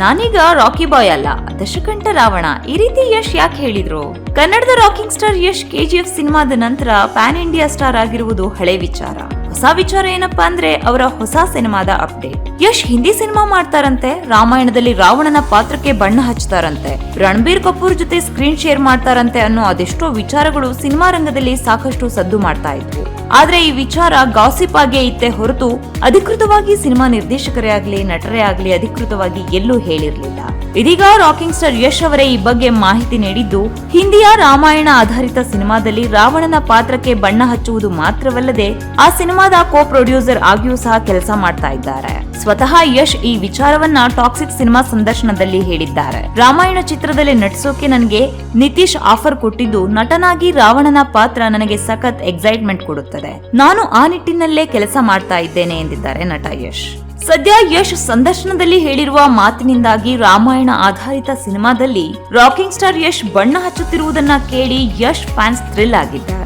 ನಾನೀಗ ರಾಕಿ ಬಾಯ್ ಅಲ್ಲ, ದಶಕಂಠ ರಾವಣ. ಈ ರೀತಿ ಯಶ್ ಯಾಕೆ ಹೇಳಿದ್ರು? ಕನ್ನಡದ ರಾಕಿಂಗ್ ಸ್ಟಾರ್ ಯಶ್ ಕೆಜಿಎಫ್ ಸಿನಿಮಾದ ನಂತರ ಪ್ಯಾನ್ ಇಂಡಿಯಾ ಸ್ಟಾರ್ ಆಗಿರುವುದು ಹಳೆ ವಿಚಾರ. ಹೊಸ ವಿಚಾರ ಏನಪ್ಪಾ ಅಂದ್ರೆ ಅವರ ಹೊಸ ಸಿನಿಮಾದ ಅಪ್ಡೇಟ್. ಯಶ್ ಹಿಂದಿ ಸಿನಿಮಾ ಮಾಡ್ತಾರಂತೆ, ರಾಮಾಯಣದಲ್ಲಿ ರಾವಣನ ಪಾತ್ರಕ್ಕೆ ಬಣ್ಣ ಹಚ್ತಾರಂತೆ. ರಣಬೀರ್ ಕಪೂರ್ ಜೊತೆ ಸ್ಕ್ರೀನ್ ಶೇರ್ ಮಾಡ್ತಾರಂತೆ ಅನ್ನೋ ಅದೆಷ್ಟೋ ವಿಚಾರಗಳು ಸಿನಿಮಾ ರಂಗದಲ್ಲಿ ಸಾಕಷ್ಟು ಸದ್ದು ಮಾಡ್ತಾ ಇದ್ವು. ಆದ್ರೆ ಈ ವಿಚಾರ ಗಾಸಿಪ್ ಆಗೇ ಇತ್ತೆ ಹೊರತು ಅಧಿಕೃತವಾಗಿ ಸಿನಿಮಾ ನಿರ್ದೇಶಕರೇ ಆಗ್ಲಿ, ನಟರೇ ಆಗ್ಲಿ ಅಧಿಕೃತವಾಗಿ ಎಲ್ಲೂ ಹೇಳಿರಲಿಲ್ಲ. ಇದೀಗ ರಾಕಿಂಗ್ ಸ್ಟಾರ್ ಯಶ್ ಅವರೇ ಈ ಬಗ್ಗೆ ಮಾಹಿತಿ ನೀಡಿದ್ದು, ಹಿಂದಿಯ ರಾಮಾಯಣ ಆಧಾರಿತ ಸಿನಿಮಾದಲ್ಲಿ ರಾವಣನ ಪಾತ್ರಕ್ಕೆ ಬಣ್ಣ ಹಚ್ಚುವುದು ಮಾತ್ರವಲ್ಲದೆ ಆ ಸಿನಿಮಾದ ಕೋ ಪ್ರೊಡ್ಯೂಸರ್ ಆಗಿಯೂ ಸಹ ಕೆಲಸ ಮಾಡ್ತಾ ಇದ್ದಾರೆ. ಸ್ವತಃ ಯಶ್ ಈ ವಿಚಾರವನ್ನ ಟಾಕ್ಸಿಕ್ ಸಿನಿಮಾ ಸಂದರ್ಶನದಲ್ಲಿ ಹೇಳಿದ್ದಾರೆ. ರಾಮಾಯಣ ಚಿತ್ರದಲ್ಲಿ ನಟಿಸೋಕೆ ನನಗೆ ನಿತೀಶ್ ಆಫರ್ ಕೊಟ್ಟಿದ್ದು ನಟನಾಗಿ ರಾವಣನ ಪಾತ್ರ ನನಗೆ ಸಖತ್ ಎಕ್ಸೈಟ್ಮೆಂಟ್ ಕೊಡುತ್ತದೆ. ನಾನು ಆ ನಿಟ್ಟಿನಲ್ಲೇ ಕೆಲಸ ಮಾಡ್ತಾ ಇದ್ದೇನೆ ಎಂದಿದ್ದಾರೆ ನಟ ಯಶ್. ಸದ್ಯ ಯಶ್ ಸಂದರ್ಶನದಲ್ಲಿ ಹೇಳಿರುವ ಮಾತಿನಿಂದಾಗಿ ರಾಮಾಯಣ ಆಧಾರಿತ ಸಿನಿಮಾದಲ್ಲಿ ರಾಕಿಂಗ್ ಸ್ಟಾರ್ ಯಶ್ ಬಣ್ಣ ಹಚ್ಚುತ್ತಿರುವುದನ್ನ ಕೇಳಿ ಯಶ್ ಫ್ಯಾನ್ಸ್ ಥ್ರಿಲ್ ಆಗಿದ್ದಾರೆ.